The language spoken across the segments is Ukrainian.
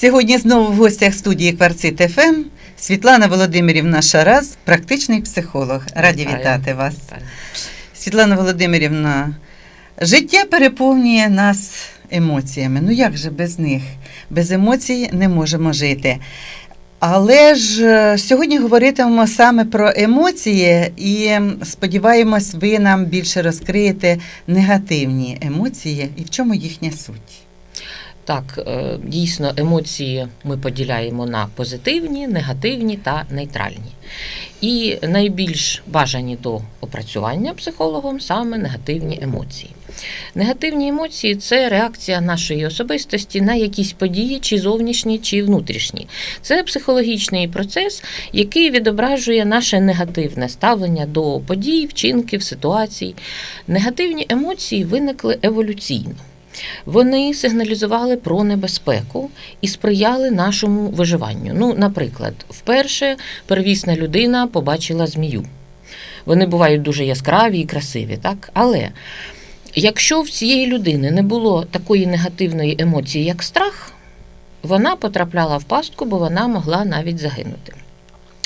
Сьогодні знову в гостях студії Кварцит ФМ Світлана Володимирівна Шараз, практичний психолог. Раді Вітаю. вітати вас. Світлана Володимирівна, життя переповнює нас емоціями. Ну як же без них? Без емоцій не можемо жити. Але ж е, сьогодні говоритимемо саме про емоції, і сподіваємось, ви нам більше розкриєте негативні емоції і в чому їхня суть. Так, е, дійсно, емоції ми поділяємо на позитивні, негативні та нейтральні. І найбільш бажані до опрацювання психологом саме негативні емоції. Негативні емоції це реакція нашої особистості на якісь події, чи зовнішні, чи внутрішні. Це психологічний процес, який відображує наше негативне ставлення до подій, вчинків, ситуацій. Негативні емоції виникли еволюційно. Вони сигналізували про небезпеку і сприяли нашому виживанню. Ну, наприклад, вперше первісна людина побачила змію. Вони бувають дуже яскраві і красиві, так? Але якщо в цієї людини не було такої негативної емоції, як страх, вона потрапляла в пастку, бо вона могла навіть загинути.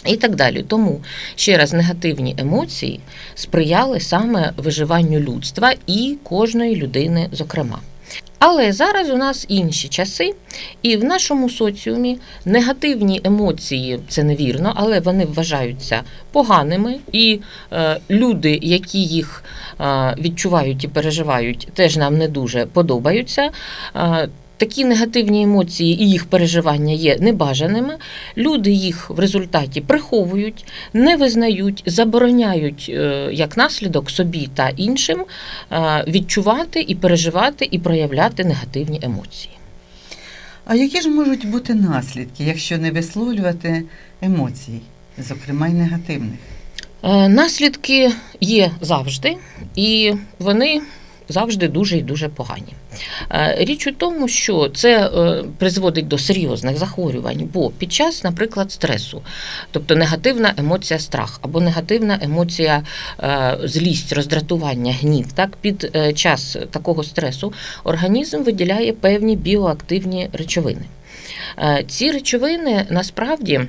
І так далі. Тому ще раз негативні емоції сприяли саме виживанню людства і кожної людини, зокрема. Але зараз у нас інші часи, і в нашому соціумі негативні емоції це невірно, але вони вважаються поганими, і е, люди, які їх е, відчувають і переживають, теж нам не дуже подобаються. Е, Такі негативні емоції і їх переживання є небажаними. Люди їх в результаті приховують, не визнають, забороняють е, як наслідок собі та іншим е, відчувати і переживати і проявляти негативні емоції. А які ж можуть бути наслідки, якщо не висловлювати емоцій, зокрема й негативних? Е, Наслідки є завжди, і вони завжди дуже і дуже погані. Е, Річ у тому, що це е, призводить до серйозних захворювань, бо під час, наприклад, стресу, тобто негативна емоція страх або негативна емоція е, злість, роздратування, гнів, так під час такого стресу організм виділяє певні біоактивні речовини. Ці речовини насправді.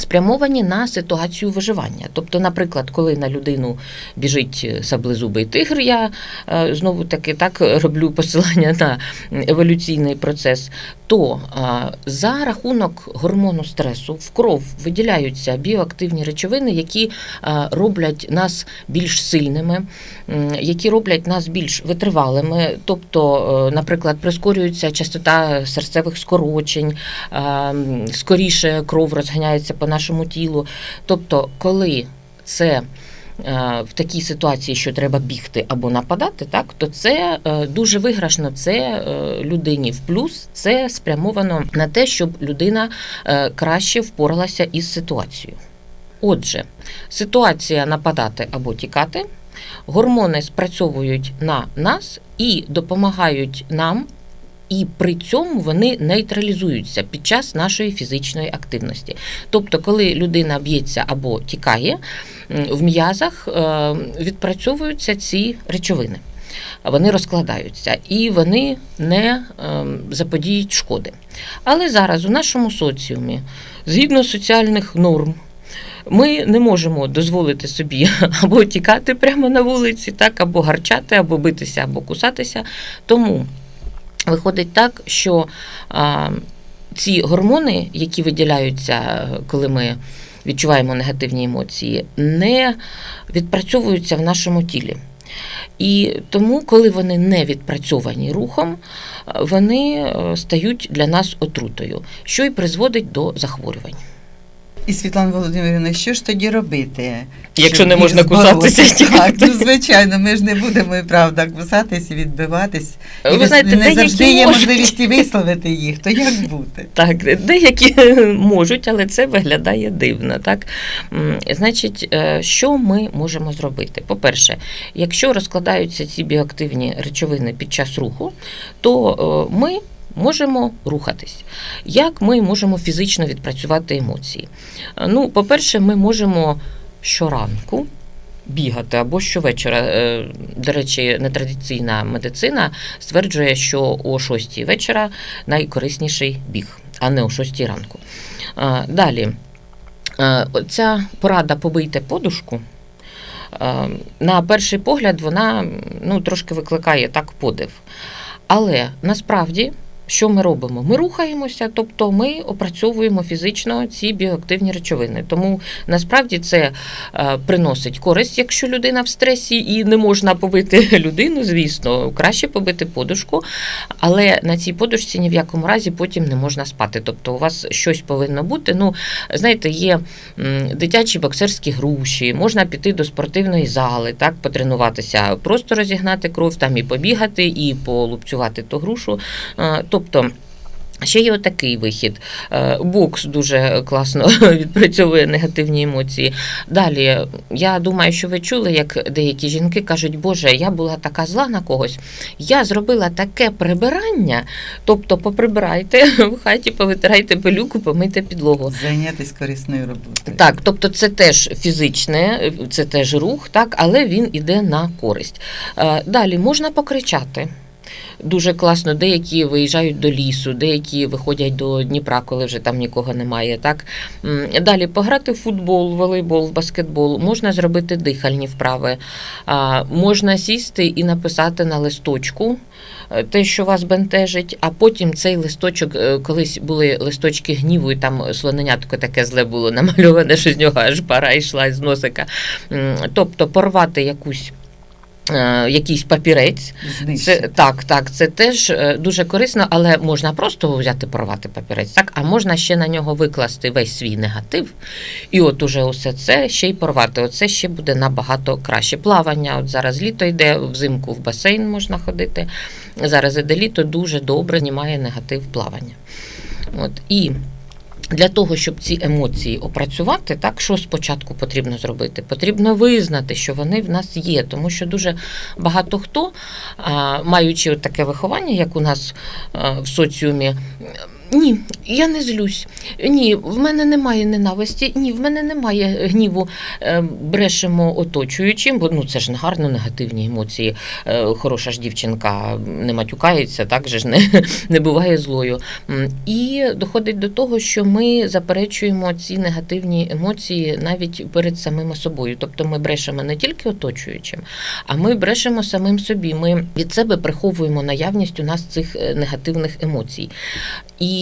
Спрямовані на ситуацію виживання. Тобто, наприклад, коли на людину біжить саблезубий тигр, я е, знову таки так роблю посилання на еволюційний процес, то е, за рахунок гормону стресу в кров виділяються біоактивні речовини, які е, роблять нас більш сильними, які роблять нас більш витривалими. Тобто, е, наприклад, прискорюється частота серцевих скорочень, е, скоріше кров розганяється по нашому тілу. Тобто, коли це е, в такій ситуації, що треба бігти або нападати, так то це е, дуже виграшно. Це е, людині в плюс, це спрямовано на те, щоб людина краще впоралася із ситуацією. Отже, ситуація нападати або тікати, гормони спрацьовують на нас і допомагають нам і при цьому вони нейтралізуються під час нашої фізичної активності. Тобто, коли людина б'ється або тікає, в м'язах е, відпрацьовуються ці речовини. Вони розкладаються і вони не ем, заподіють шкоди. Але зараз у нашому соціумі, згідно соціальних норм, ми не можемо дозволити собі або тікати прямо на вулиці, так, або гарчати, або битися, або кусатися. Тому Виходить так, що а, ці гормони, які виділяються, коли ми відчуваємо негативні емоції, не відпрацьовуються в нашому тілі. І тому, коли вони не відпрацьовані рухом, вони е, стають для нас отрутою, що й призводить до захворювань. І Світлана Володимирівна, що ж тоді робити? Якщо не можна кусатися Так, ну звичайно, ми ж не будемо і правда кусатись і відбиватись. І Ви ви знаєте, не завжди є можуть. можливість і висловити їх. То як бути? Так, деякі можуть, але це виглядає дивно. Так? Значить, е, що ми можемо зробити? По-перше, якщо розкладаються ці біоактивні речовини під час руху, то е, ми можемо рухатись. Як ми можемо фізично відпрацювати емоції? Е, Ну, по-перше, ми можемо щоранку. Бігати або щовечора. Е, До речі, нетрадиційна медицина стверджує, що о 6 вечора найкорисніший біг. а не о 6 ранку. Е, Далі, ця порада побийте подушку. На перший погляд вона ну, трошки викликає так подив. Але насправді, що ми робимо? Ми рухаємося, тобто ми опрацьовуємо фізично ці біоактивні речовини. Тому насправді це е, приносить користь, якщо людина в стресі і не можна побити людину, звісно, краще побити подушку, але на цій подушці ні в якому разі потім не можна спати. Тобто у вас щось повинно бути. Ну, знаєте, є дитячі боксерські груші, можна піти до спортивної зали, так, потренуватися, просто розігнати кров, там і побігати, і полупцювати ту грушу. Тобто. Ще є отакий вихід. Е, Бокс дуже класно відпрацьовує негативні емоції. Далі, я думаю, що ви чули, як деякі жінки кажуть, Боже, я була така зла на когось. Я зробила таке прибирання, тобто поприбирайте в хаті, повитирайте пилюку, помийте підлогу. Зайнятися корисною роботою. Так, тобто це теж фізичне, це теж рух, так, але він іде на користь. Е, Далі можна покричати. Дуже класно, деякі виїжджають до лісу, деякі виходять до Дніпра, коли вже там нікого немає. Так далі пограти в футбол, волейбол, баскетбол, можна зробити дихальні вправи, можна сісти і написати на листочку е, те, що вас бентежить, а потім цей листочок, е, колись були листочки гніву, і там слоненятко таке зле було намальоване, що з нього аж пара йшла з носика. Тобто порвати якусь. Е, Якийсь папірець, це так, так, це теж е, дуже корисно, але можна просто взяти порвати папірець, так, а можна ще на нього викласти весь свій негатив, і от уже усе це ще й порвати. Оце ще буде набагато краще. Плавання. От зараз літо йде, взимку в басейн можна ходити. Зараз іде літо дуже добре знімає негатив плавання. От і. Для того, щоб ці емоції опрацювати, так що спочатку потрібно зробити? Потрібно визнати, що вони в нас є, тому що дуже багато хто, маючи таке виховання, як у нас в соціумі. Ні, я не злюсь. Ні, в мене немає ненависті, ні, в мене немає гніву. Е, Брешемо оточуючим, бо ну це ж не гарно, негативні емоції. Е, Хороша ж дівчинка не матюкається, так же ж не, не буває злою. І доходить до того, що ми заперечуємо ці негативні емоції навіть перед самими собою. Тобто ми брешемо не тільки оточуючим, а ми брешемо самим собі. Ми від себе приховуємо наявність у нас цих е, негативних емоцій. І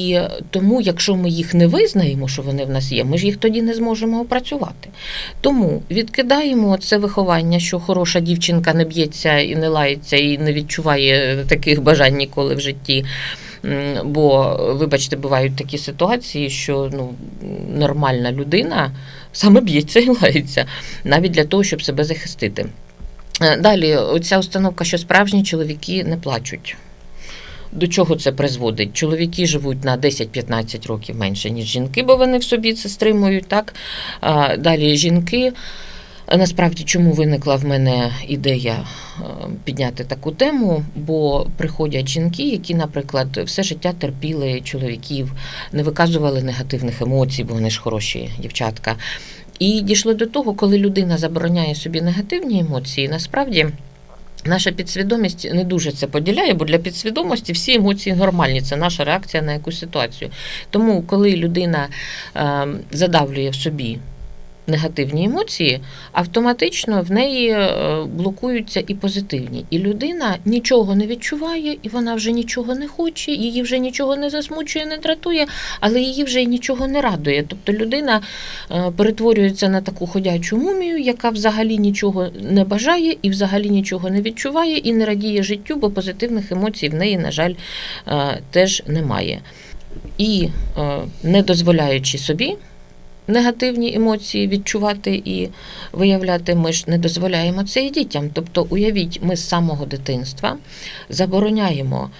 тому, якщо ми їх не визнаємо, що вони в нас є, ми ж їх тоді не зможемо опрацювати. Тому відкидаємо це виховання, що хороша дівчинка не б'ється і не лається, і не відчуває таких бажань ніколи в житті. Бо, вибачте, бувають такі ситуації, що ну, нормальна людина саме б'ється і лається, навіть для того, щоб себе захистити. Е, Далі, оця установка, що справжні чоловіки не плачуть. До чого це призводить? Чоловіки живуть на 10-15 років менше, ніж жінки, бо вони в собі це стримують. Так? Далі жінки. Насправді, чому виникла в мене ідея е, підняти таку тему? Бо приходять жінки, які, наприклад, все життя терпіли чоловіків, не виказували негативних емоцій, бо вони ж хороші дівчатка. І дійшло до того, коли людина забороняє собі негативні емоції, насправді. Наша підсвідомість не дуже це поділяє, бо для підсвідомості всі емоції нормальні. Це наша реакція на якусь ситуацію. Тому, коли людина е, задавлює в собі негативні емоції, автоматично в неї е, блокуються і позитивні. І людина нічого не відчуває, і вона вже нічого не хоче, її вже нічого не засмучує, не дратує, але її вже й нічого не радує. Тобто людина е, перетворюється на таку ходячу мумію, яка взагалі нічого не бажає і взагалі нічого не відчуває і не радіє життю, бо позитивних емоцій в неї, на жаль, е, теж немає. І не дозволяючи собі негативні емоції відчувати і виявляти, ми ж не дозволяємо це і дітям. Тобто, уявіть, ми з самого дитинства забороняємо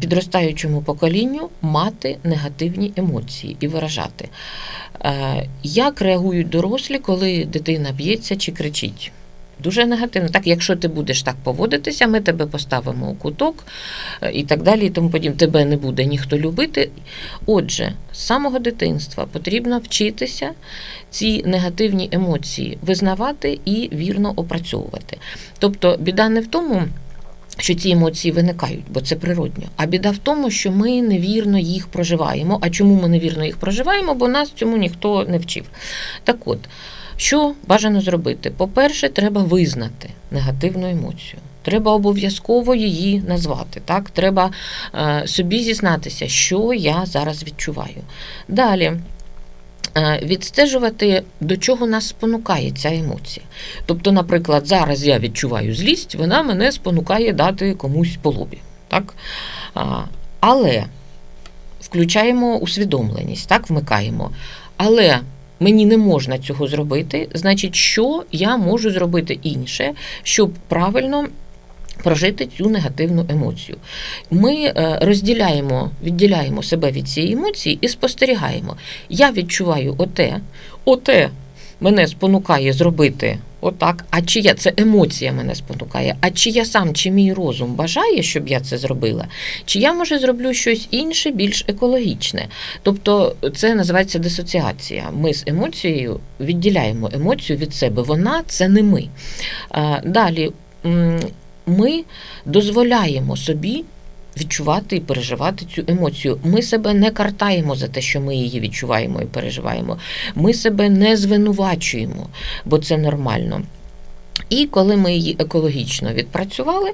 підростаючому поколінню мати негативні емоції і виражати. Як реагують дорослі, коли дитина б'ється чи кричить? Дуже негативно. Так, якщо ти будеш так поводитися, ми тебе поставимо у куток е, і так далі, і тому подібне. Тебе не буде ніхто любити. Отже, з самого дитинства потрібно вчитися ці негативні емоції визнавати і вірно опрацьовувати. Тобто, біда не в тому. що ці емоції виникають, бо це природньо. А біда в тому, що ми невірно їх проживаємо. А чому ми невірно їх проживаємо? Бо нас цьому ніхто не вчив. Так от, що бажано зробити? По-перше, треба визнати негативну емоцію. Треба обов'язково її назвати. Так? Треба е, собі зізнатися, що я зараз відчуваю. Далі. е, Відстежувати, до чого нас спонукає ця емоція. Тобто, наприклад, зараз я відчуваю злість, вона мене спонукає дати комусь по лобі. Так? Але включаємо усвідомленість, так, вмикаємо. Але мені не можна цього зробити, значить, що я можу зробити інше, щоб правильно прожити цю негативну емоцію. Ми е, розділяємо, відділяємо себе від цієї емоції і спостерігаємо. Я відчуваю оте, оте мене спонукає зробити отак. А чи я це емоція мене спонукає? А чи я сам, чи мій розум бажає, щоб я це зробила? Чи я може зроблю щось інше, більш екологічне? Тобто це називається дисоціація. Ми з емоцією відділяємо емоцію від себе. Вона це не ми. Далі ми дозволяємо собі. Відчувати і переживати цю емоцію. Ми себе не картаємо за те, що ми її відчуваємо і переживаємо. Ми себе не звинувачуємо, бо це нормально. І коли ми її екологічно відпрацювали,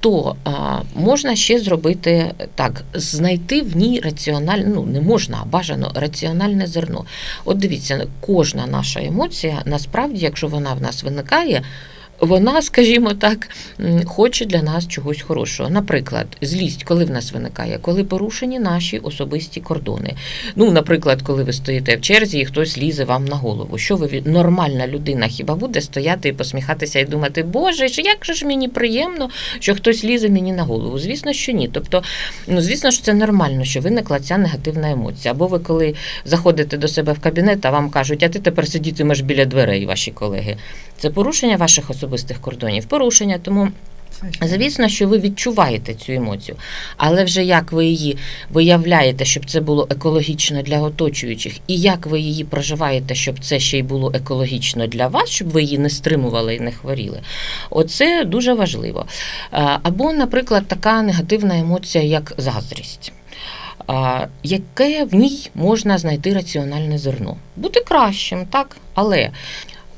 то а, можна ще зробити так: знайти в ній раціональне, ну не можна, а бажано раціональне зерно. От дивіться, кожна наша емоція, насправді, якщо вона в нас виникає, вона, скажімо так, хоче для нас чогось хорошого. Наприклад, злість, коли в нас виникає, коли порушені наші особисті кордони. Ну, наприклад, коли ви стоїте в черзі і хтось лізе вам на голову. Що ви нормальна людина хіба буде стояти і посміхатися і думати, Боже, як же ж мені приємно, що хтось лізе мені на голову? Звісно, що ні. Тобто, ну звісно, що це нормально, що виникла ця негативна емоція. Або ви коли заходите до себе в кабінет, а вам кажуть, а ти тепер сидітимеш біля дверей, ваші колеги. Це порушення ваших особистих кордонів, порушення. Тому звісно, що ви відчуваєте цю емоцію, але вже як ви її виявляєте, щоб це було екологічно для оточуючих, і як ви її проживаєте, щоб це ще й було екологічно для вас, щоб ви її не стримували і не хворіли. Оце дуже важливо. Або, наприклад, така негативна емоція, як заздрість. Яке в ній можна знайти раціональне зерно? Бути кращим, так, але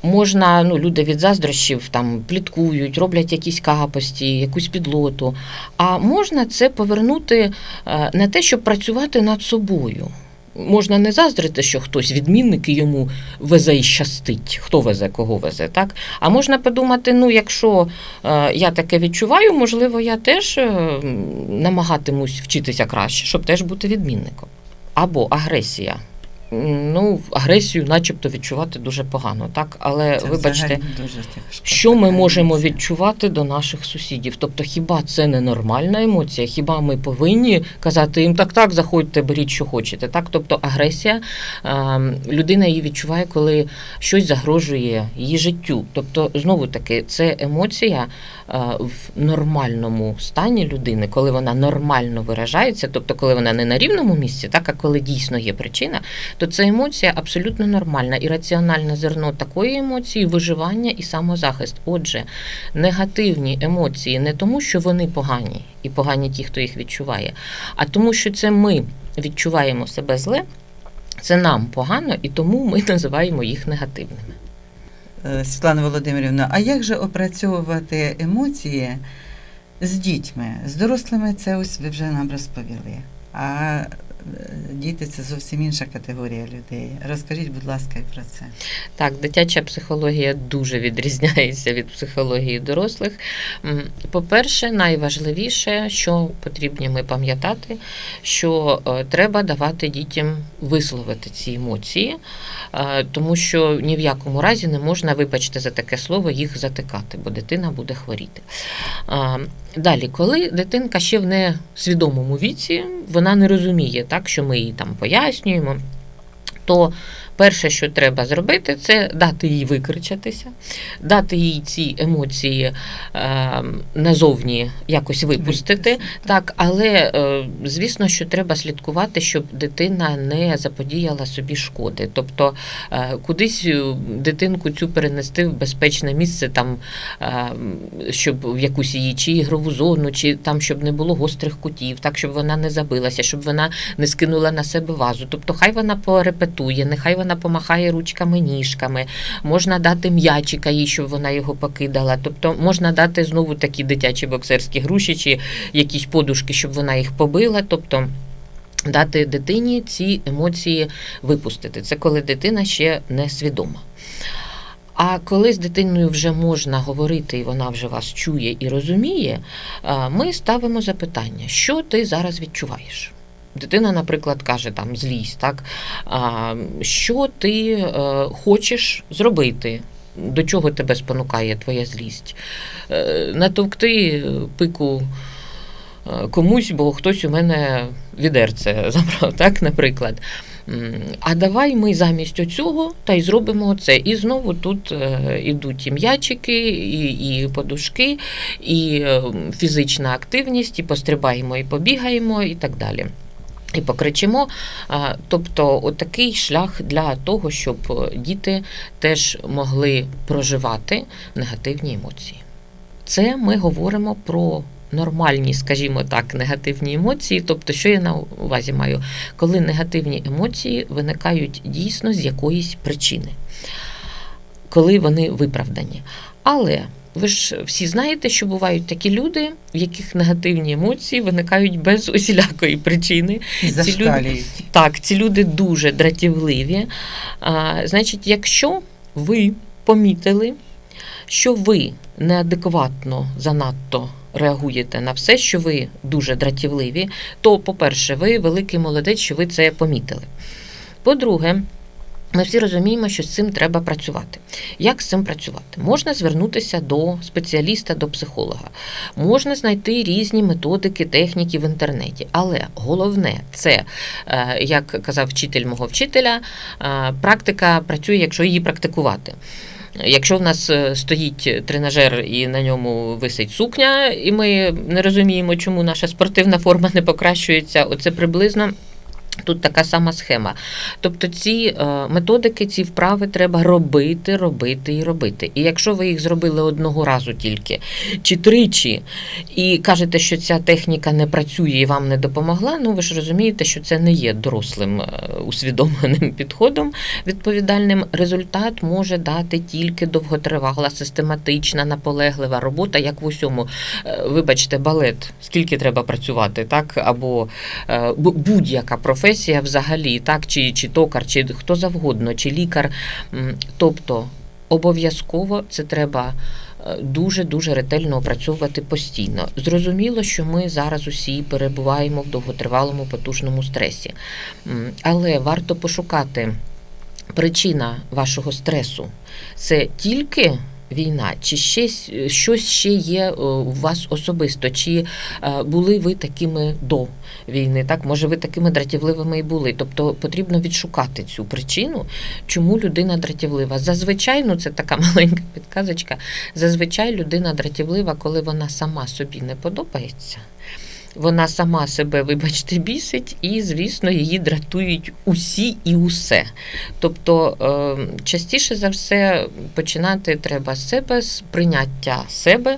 можна, ну, люди від заздрощів там пліткують, роблять якісь капості, якусь підлоту. А можна це повернути е, на те, щоб працювати над собою. Можна не заздрити, що хтось відмінник і йому везе і щастить, хто везе, кого везе, так? А можна подумати: ну, якщо е, я таке відчуваю, можливо, я теж е, намагатимусь вчитися краще, щоб теж бути відмінником. Або агресія. Ну, агресію, начебто, відчувати дуже погано, так? Але Це вибачте, дуже що ми можемо емоція. відчувати до наших сусідів? Тобто, хіба це не нормальна емоція? Хіба ми повинні казати їм так, так, заходьте, беріть, що хочете? Так, тобто агресія е, людина її відчуває, коли щось загрожує її життю. Тобто, знову таки, це емоція е, в нормальному стані людини, коли вона нормально виражається, тобто, коли вона не на рівному місці, так а коли дійсно є причина, то це емоція абсолютно нормальна і раціональне зерно такої емоції виживання і самозахист. Отже, негативні емоції не тому, що вони погані, і погані ті, хто їх відчуває, а тому, що це ми відчуваємо себе зле, це нам погано, і тому ми називаємо їх негативними. Е, Світлана Володимирівна, а як же опрацьовувати емоції з дітьми? З дорослими це ось ви вже нам розповіли. А діти це зовсім інша категорія людей. Розкажіть, будь ласка, про це. Так, дитяча психологія дуже відрізняється від психології дорослих. По-перше, найважливіше, що потрібно ми пам'ятати, що е, треба давати дітям висловити ці емоції, е, тому що ні в якому разі не можна, вибачте за таке слово, їх затикати, бо дитина буде хворіти. Далі, коли дитинка ще в несвідомому віці, вона не розуміє, так, що ми їй там пояснюємо, то перше, що треба зробити, це дати їй викричатися, дати їй ці емоції е, назовні якось випустити. Так, але е, звісно, що треба слідкувати, щоб дитина не заподіяла собі шкоди. Тобто е, кудись е, дитинку цю перенести в безпечне місце, там, е, щоб в якусь її чи ігрову зону, чи там, щоб не було гострих кутів, так, щоб вона не забилася, щоб вона не скинула на себе вазу. Тобто, хай вона порепетує, нехай вона помахає ручками, ніжками, можна дати м'ячика їй, щоб вона його покидала. Тобто можна дати знову такі дитячі боксерські груші чи якісь подушки, щоб вона їх побила. Тобто дати дитині ці емоції випустити. Це коли дитина ще не свідома. А коли з дитиною вже можна говорити, і вона вже вас чує і розуміє, ми ставимо запитання, що ти зараз відчуваєш? Дитина, наприклад, каже там злість, так? А, що ти е, хочеш зробити? До чого тебе спонукає твоя злість? Е, натовкти пику е, комусь, бо хтось у мене відерце забрав, так, наприклад. А давай ми замість оцього та й зробимо це. І знову тут ідуть і м'ячики, і, і подушки, і фізична активність, і пострибаємо, і побігаємо, і так далі. І покричимо. Тобто, отакий шлях для того, щоб е, діти теж могли проживати негативні емоції. Це ми говоримо про нормальні, скажімо так, негативні емоції. Тобто, що я на увазі маю, коли негативні емоції виникають дійсно з якоїсь причини, коли вони виправдані. Але ви ж всі знаєте, що бувають такі люди, в яких негативні емоції виникають без усілякої причини. І люди- Так, ці люди дуже дратівливі. А, значить, якщо ви помітили, що ви неадекватно занадто реагуєте на все, що ви дуже дратівливі, то, по-перше, ви великий молодець, що ви це помітили. По-друге, ми всі розуміємо, що з цим треба працювати. Як з цим працювати? Можна звернутися до спеціаліста, до психолога, можна знайти різні методики, техніки в інтернеті. Але головне це, е, як казав вчитель мого вчителя, е, практика працює, якщо її практикувати. Якщо в нас е, стоїть тренажер і на ньому висить сукня, і ми не розуміємо, чому наша спортивна форма не покращується, оце приблизно. Тут така сама схема. Тобто ці е, методики, ці вправи треба робити, робити і робити. І якщо ви їх зробили одного разу тільки чи тричі, і кажете, що ця техніка не працює і вам не допомогла, ну ви ж розумієте, що це не є дорослим е, усвідомленим підходом відповідальним. Результат може дати тільки довготривала, систематична, наполеглива робота, як в усьому. Е, Вибачте, балет, скільки треба працювати, так? Або будь-яка професія взагалі, так, чи, чи токар, чи хто завгодно, чи лікар. Тобто обов'язково це треба дуже дуже ретельно опрацьовувати постійно. Зрозуміло, що ми зараз усі перебуваємо в довготривалому потужному стресі, але варто пошукати причина вашого стресу. Це тільки. Війна, чи ще щось ще є е, у вас особисто? Чи е, були ви такими до війни? Так, може, ви такими дратівливими і були. Тобто потрібно відшукати цю причину, чому людина дратівлива. Зазвичай, ну це така маленька підказочка. Зазвичай людина дратівлива, коли вона сама собі не подобається. Вона сама себе, вибачте, бісить, і, звісно, її дратують усі і усе. Тобто, е, частіше за все починати треба з себе, з прийняття себе,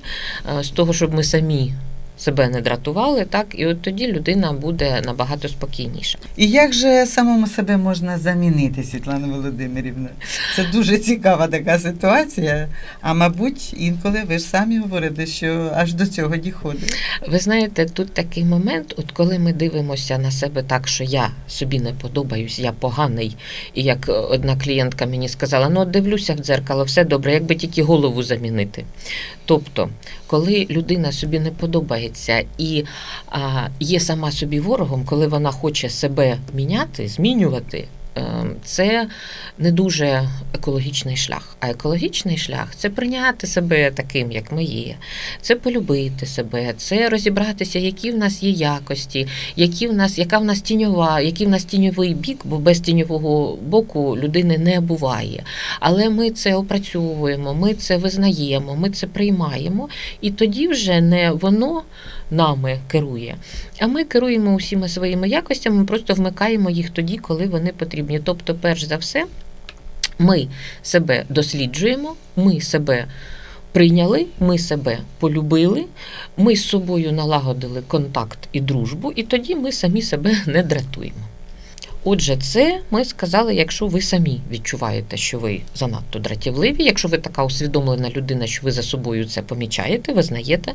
е, з того, щоб ми самі себе не дратували, так, і от тоді людина буде набагато спокійніша. І як же самому себе можна замінити, Світлана Володимирівна? Це дуже цікава така ситуація. А мабуть, інколи ви ж самі говорите, що аж до цього діходить. Ви знаєте, тут такий момент, от коли ми дивимося на себе так, що я собі не подобаюсь, я поганий. І як одна клієнтка мені сказала, ну от дивлюся в дзеркало, все добре, якби тільки голову замінити. Тобто, коли людина собі не подобається і а, є сама собі ворогом, коли вона хоче себе міняти, змінювати. Е, це не дуже екологічний шлях. А екологічний шлях це прийняти себе таким, як ми є, це полюбити себе, це розібратися, які в нас є якості, які в нас, яка в нас тіньова, який в нас тіньовий бік, бо без тіньового боку людини не буває. Але ми це опрацьовуємо, ми це визнаємо, ми це приймаємо, і тоді вже не воно нами керує, а ми керуємо усіма своїми якостями, просто вмикаємо їх тоді, коли вони потрібні. Тобто, перш за все, ми себе досліджуємо, ми себе прийняли, ми себе полюбили, ми з собою налагодили контакт і дружбу, і тоді ми самі себе не дратуємо. Отже, це ми сказали, якщо ви самі відчуваєте, що ви занадто дратівливі, якщо ви така усвідомлена людина, що ви за собою це помічаєте, визнаєте,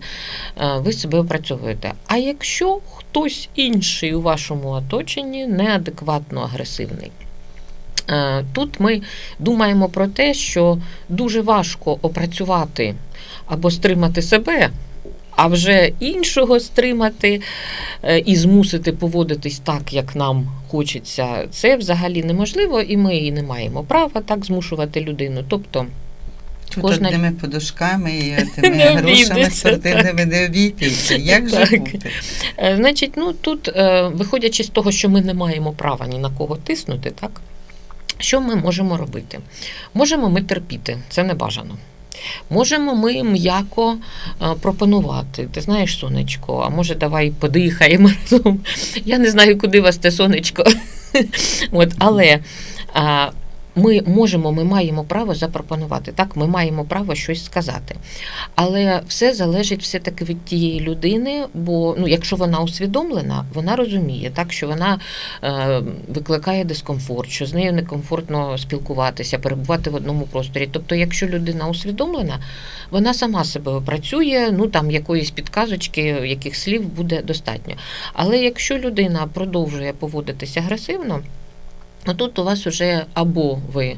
е, ви себе опрацьовуєте. А якщо хтось інший у вашому оточенні неадекватно агресивний, е, тут ми думаємо про те, що дуже важко опрацювати або стримати себе. А вже іншого стримати е, і змусити поводитись так, як нам хочеться, це взагалі неможливо, і ми і не маємо права так змушувати людину. Тобто, Тут Кожна- одними подушками і тими грошами спортивними не обійтися. Як же Так. бути? Е, Значить, ну тут, е, виходячи з того, що ми не маємо права ні на кого тиснути, так? Що ми можемо робити? Можемо ми терпіти, це не бажано. Можемо ми м'яко е, пропонувати. Ти знаєш, сонечко, а може давай подихаємо разом. Я не знаю, куди вас те сонечко. От, але ми можемо, ми маємо право запропонувати. Так, ми маємо право щось сказати. Але все залежить все-таки від тієї людини, бо ну, якщо вона усвідомлена, вона розуміє, так, що вона е, викликає дискомфорт, що з нею некомфортно спілкуватися, перебувати в одному просторі. Тобто, якщо людина усвідомлена, вона сама себе опрацює, ну там якоїсь підказочки, яких слів буде достатньо. Але якщо людина продовжує поводитися агресивно, ну тут у вас уже або ви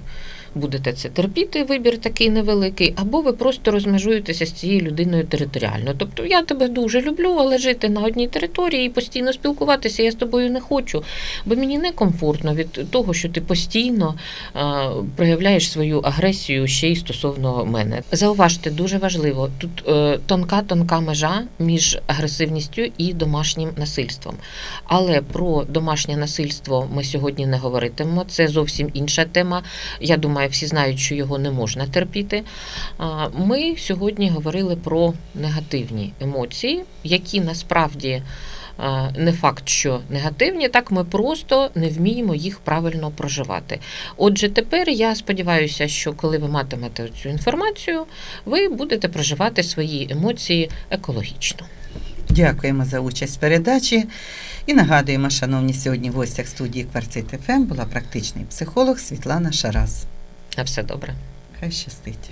будете це терпіти, вибір такий невеликий, або ви просто розмежуєтеся з цією людиною територіально. Тобто я тебе дуже люблю, але жити на одній території і постійно спілкуватися я з тобою не хочу, бо мені некомфортно від того, що ти постійно а, проявляєш свою агресію ще й стосовно мене. Зауважте, дуже важливо, тут е, тонка тонка межа між агресивністю і домашнім насильством. Але про домашнє насильство ми сьогодні не говоритимемо. Це зовсім інша тема. Я думаю, всі знають, що його не можна терпіти. Ми сьогодні говорили про негативні емоції, які насправді. Не факт, що негативні, так ми просто не вміємо їх правильно проживати. Отже, тепер я сподіваюся, що коли ви матимете цю інформацію, ви будете проживати свої емоції екологічно. Дякуємо за участь в передачі. І нагадуємо, шановні, сьогодні в гостях студії Кварцит ФМ була практичний психолог Світлана Шараз. На все добре. Хай щастить.